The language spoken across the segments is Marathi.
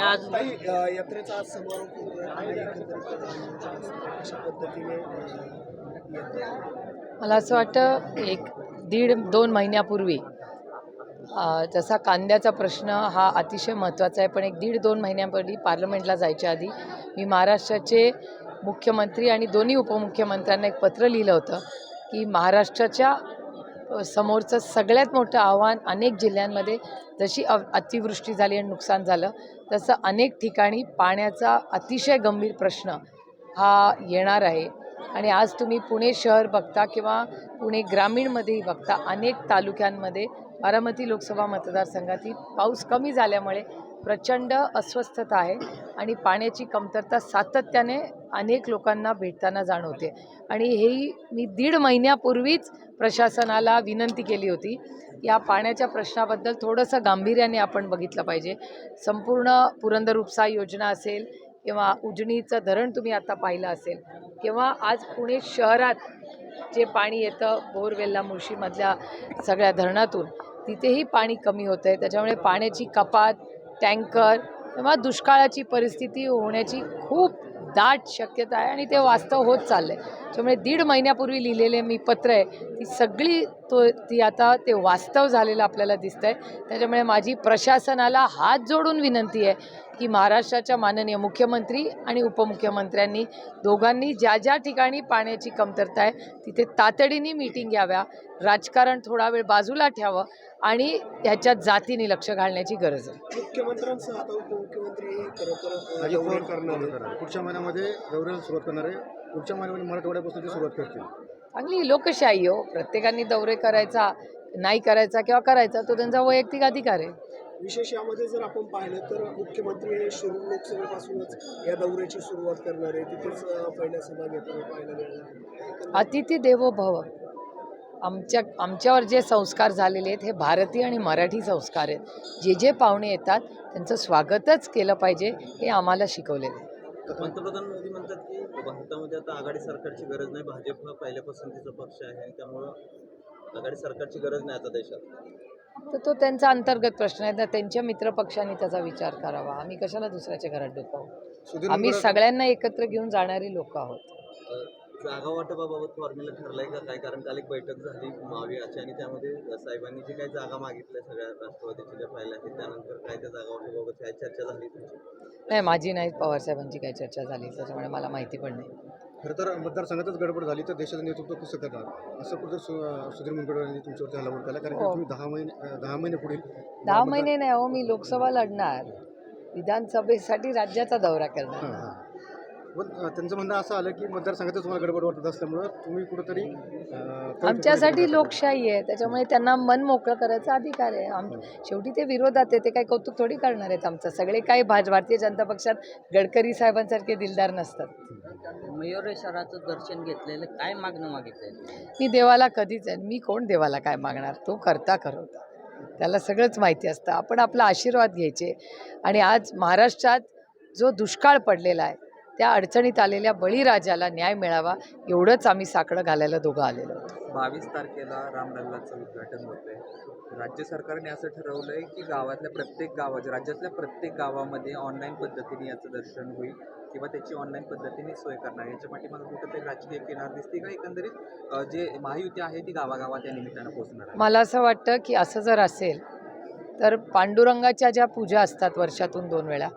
आज यात्रेचा आज समारोप. मला असं वाटतं एक दीड दोन महिन्यापूर्वी जसा कांद्याचा प्रश्न हा अतिशय महत्त्वाचा आहे पण एक दीड दोन महिन्यापूर्वी पार्लमेंटला जायच्या आधी मी महाराष्ट्राचे मुख्यमंत्री आणि दोन्ही उपमुख्यमंत्र्यांना एक पत्र लिहिलं होतं की महाराष्ट्राच्या समोरचं सगळ्यात मोठं आव्हान अनेक जिल्ह्यांमध्ये जशी अव अतिवृष्टी झाली आणि नुकसान झालं तसं अनेक ठिकाणी पाण्याचा अतिशय गंभीर प्रश्न हा येणार आहे. आणि आज तुम्ही पुणे शहर बघता किंवा पुणे ग्रामीणमध्येही बघता अनेक तालुक्यांमध्ये बारामती लोकसभा मतदारसंघातील पाऊस कमी झाल्यामुळे प्रचंड अस्वस्थता आहे आणि पाण्याची कमतरता सातत्याने अनेक लोकांना भेटताना जाणवते. आणि हेही मी दीड महिन्यापूर्वीच प्रशासनाला विनंती केली होती. या पाण्याच्या प्रश्नाबद्दल थोडंसं गांभीर्याने आपण बघितलं पाहिजे. संपूर्ण पुरंदर उपसा योजना असेल किंवा उजनीचं धरण तुम्ही आता पाहिलं असेल किंवा आज पुणे शहरात जे पाणी येतं बोरवेल्ला मुळशीमधल्या सगळ्या धरणातून तिथेही पाणी कमी होतं आहे त्याच्यामुळे पाण्याची कपात टँकर किंवा दुष्काळाची परिस्थिती होण्याची खूप दाट शक्यता आहे आणि ते वास्तव होत चाललं आहे त्यामुळे दीड महिन्यापूर्वी लिहिलेले मी पत्र आहे ती सगळी तो ती आता ते वास्तव झालेलं आपल्याला दिसतं आहे त्याच्यामुळे माझी प्रशासनाला हात जोडून विनंती आहे की महाराष्ट्राच्या माननीय मुख्यमंत्री आणि उपमुख्यमंत्र्यांनी दोघांनी ज्या ज्या ठिकाणी पाण्याची कमतरता आहे तिथे तातडीने मीटिंग घ्याव्या राजकारण थोडा वेळ बाजूला ठेवावं आणि ह्याच्यात जातीने लक्ष घालण्याची गरज आहे. मुख्यमंत्र्यांसह आता उपमुख्यमंत्री. पुढच्या महिन्यामध्ये दौऱ्याला सुरुवात करणार आहे. पुढच्या महिन्यामध्ये मराठवाड्यापासून ते सुरुवात करतील. चांगली लोकशाही हो. प्रत्येकाने दौरे करायचा नाही करायचा किंवा करायचा तो त्यांचा वैयक्तिक अधिकार आहे. विशेष यामध्ये जर आपण पाहिलं तर मुख्यमंत्री हे शिरूर लोकसभेपासूनच या दौऱ्याची सुरुवात करणार आहे. तिथेच पहिल्या सभा घेताना पाहायला मिळणार अतिथी देवो भव आमच्या आमच्यावर जे संस्कार झालेले आहेत हे भारतीय आणि मराठी संस्कार आहेत. जे जे पाहुणे येतात त्यांचं स्वागतच केलं पाहिजे हे आम्हाला शिकवलेलं आहे. पंतप्रधान मोदी म्हणतात की भारतामध्ये आता आघाडी सरकारची गरज नाही. भाजप हा पहिल्या पसंतीचा पक्ष आहे त्यामुळं आघाडी सरकारची गरज नाही आता देशात. तर तो त्यांचा अंतर्गत प्रश्न आहे. तर त्यांच्या मित्रपक्षांनी त्याचा विचार करावा. आम्ही कशाला दुसऱ्याच्या घरात डोकावू आम्ही सगळ्यांना एकत्र घेऊन जाणारी लोक आहोत. जागा वाटपाबाबत फॉर्म्युला ठरलाय का? काय? कारण काल एक बैठक झाली महावियाची आणि त्यामध्ये साहेबांनी जी काही जागा मागितल्या सगळ्या राष्ट्रवादीच्या ज्या पाहिल्या आहेत त्यानंतर काय त्या जागा वाटपाबाबत काय चर्चा झाली नाही माझी नाही पवारसाहेबांची काही चर्चा झाली. त्याच्यामुळे मला माहिती पण नाही. खरं तर मतदारसंघातच गडबड झाली तर देशाचं नेतृत्व कसं करणार? असं कुठं सु सुधीर मुनगंटीवार यांनी तुमच्यावरती हल्ला केला? कारण की हो. तुम्ही दहा महिने दहा महिने पुढील दहा महिने नाही हो मी लोकसभा लढणार. विधानसभेसाठी राज्याचा दौरा करणार. हां हां. पण अं, त्यांचं म्हणणं असं आलं की मतदारसंघातच तुम्हाला गडबड वाटत असल्यामुळं तुम्ही कुठंतरी अं, आमच्यासाठी लोकशाही आहे. त्याच्यामुळे त्यांना मन मोकळं करायचा अधिकार आहे. आम शेवटी ते विरोधात आहे. ते काही कौतुक थोडी करणार आहेत आमचं. सगळे काही भाज भारतीय जनता पक्षात गडकरी साहेबांसारखे दिलदार नसतात. मयुरेश्वराचं दर्शन घेतलेलं काय मागणं मागितलं मी देवाला कधीच आहे. मी कोण देवाला काय मागणार? तो करता करवता त्याला सगळंच माहिती असतं. आपण आपला आशीर्वाद घ्यायचे. आणि आज महाराष्ट्रात जो दुष्काळ पडलेला आहे त्या अडचणीत आलेल्या बळीराजाला न्याय मिळावा एवढंच आम्ही साकडं घालायला दोघं आलेलो होतो. बावीस तारखेला रामलल्लाचं उद्घाटन होतंय. राज्य सरकारने असं ठरवलंय की गावातल्या प्रत्येक गावाच्या राज्यातल्या प्रत्येक गावामध्ये ऑनलाईन पद्धतीने याचं दर्शन होईल किंवा त्याची ऑनलाईन पद्धतीने सोय करणार. याच्या पाठीमागे कुठंतरी राजकीय किनार दिसते का? एकंदरीत जे महायुती आहे ती गावागावात या निमित्तानं पोहोचणार आहे. मला असं वाटतं की असं जर असेल तर पांडुरंगाच्या ज्या पूजा असतात वर्षातून दोन वेळा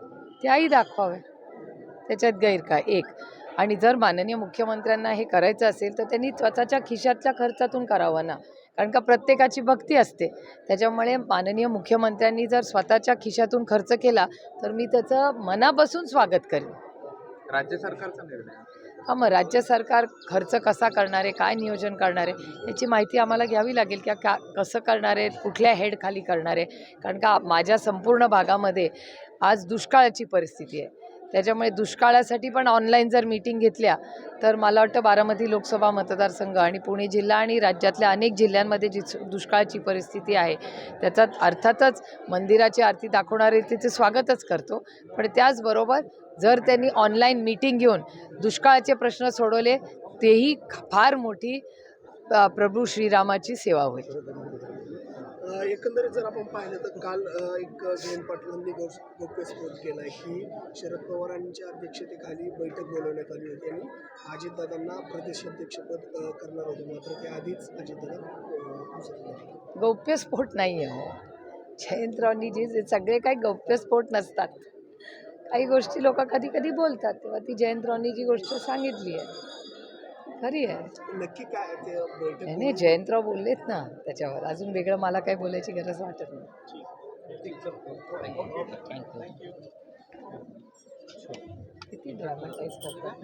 त्याही दाखवाव्या त्याच्यात गैर काय एक. आणि जर माननीय मुख्यमंत्र्यांना हे करायचं असेल तर त्यांनी स्वतःच्या खिशातल्या खर्चातून करावं ना. कारण का प्रत्येकाची भक्ती असते. त्याच्यामुळे माननीय मुख्यमंत्र्यांनी जर स्वतःच्या खिशातून खर्च केला तर मी त्याचं मनापासून स्वागत करेन. राज्य सरकारचा निर्णय? आहे. हा मग राज्य सरकार खर्च कसा करणार आहे काय नियोजन करणार आहे याची माहिती आम्हाला घ्यावी लागेल की का कसं करणार आहेत कुठल्या हेड खाली करणार आहे. कारण का माझ्या संपूर्ण भागामध्ये आज दुष्काळाची परिस्थिती आहे. त्याच्यामुळे दुष्काळासाठी पण ऑनलाईन जर मीटिंग घेतल्या तर मला वाटतं बारामती लोकसभा मतदारसंघ आणि पुणे जिल्हा आणि राज्यातल्या अनेक जिल्ह्यांमध्ये जी दुष्काळाची परिस्थिती आहे त्याच्यात अर्थातच मंदिराची आरती दाखवणारे तिचे स्वागतच करतो. पण त्याचबरोबर जर त्यांनी ऑनलाईन मीटिंग घेऊन दुष्काळाचे प्रश्न सोडवले तेही फार मोठी प्रभू श्रीरामाची सेवा होईल. एकंदरीत जर आपण पाहिलं तर काल एक जयंत पाटलांनी गौ गौप्यस्फोट केला. आहे की शरद पवारांच्या अध्यक्षतेखाली बैठक बोलवण्यात आली होती आणि अजितदादांना प्रदेशाध्यक्षपद करणार होते. मात्र त्याआधीच अजितदादा गौप्यस्फोट नाही आहे हो. जयंतरावनी जे जे सगळे काही गौप्यस्फोट नसतात. काही गोष्टी लोक कधी कधी बोलतात. तेव्हा ती जयंतरावनी जी गोष्ट सांगितली आहे खरी आहे. नक्की काय ते बैठक नाही नाही जयंतराव बोललेत ना त्याच्यावर. अजून वेगळं मला काही बोलायची गरज वाटत नाही. थँक्यू किती करतात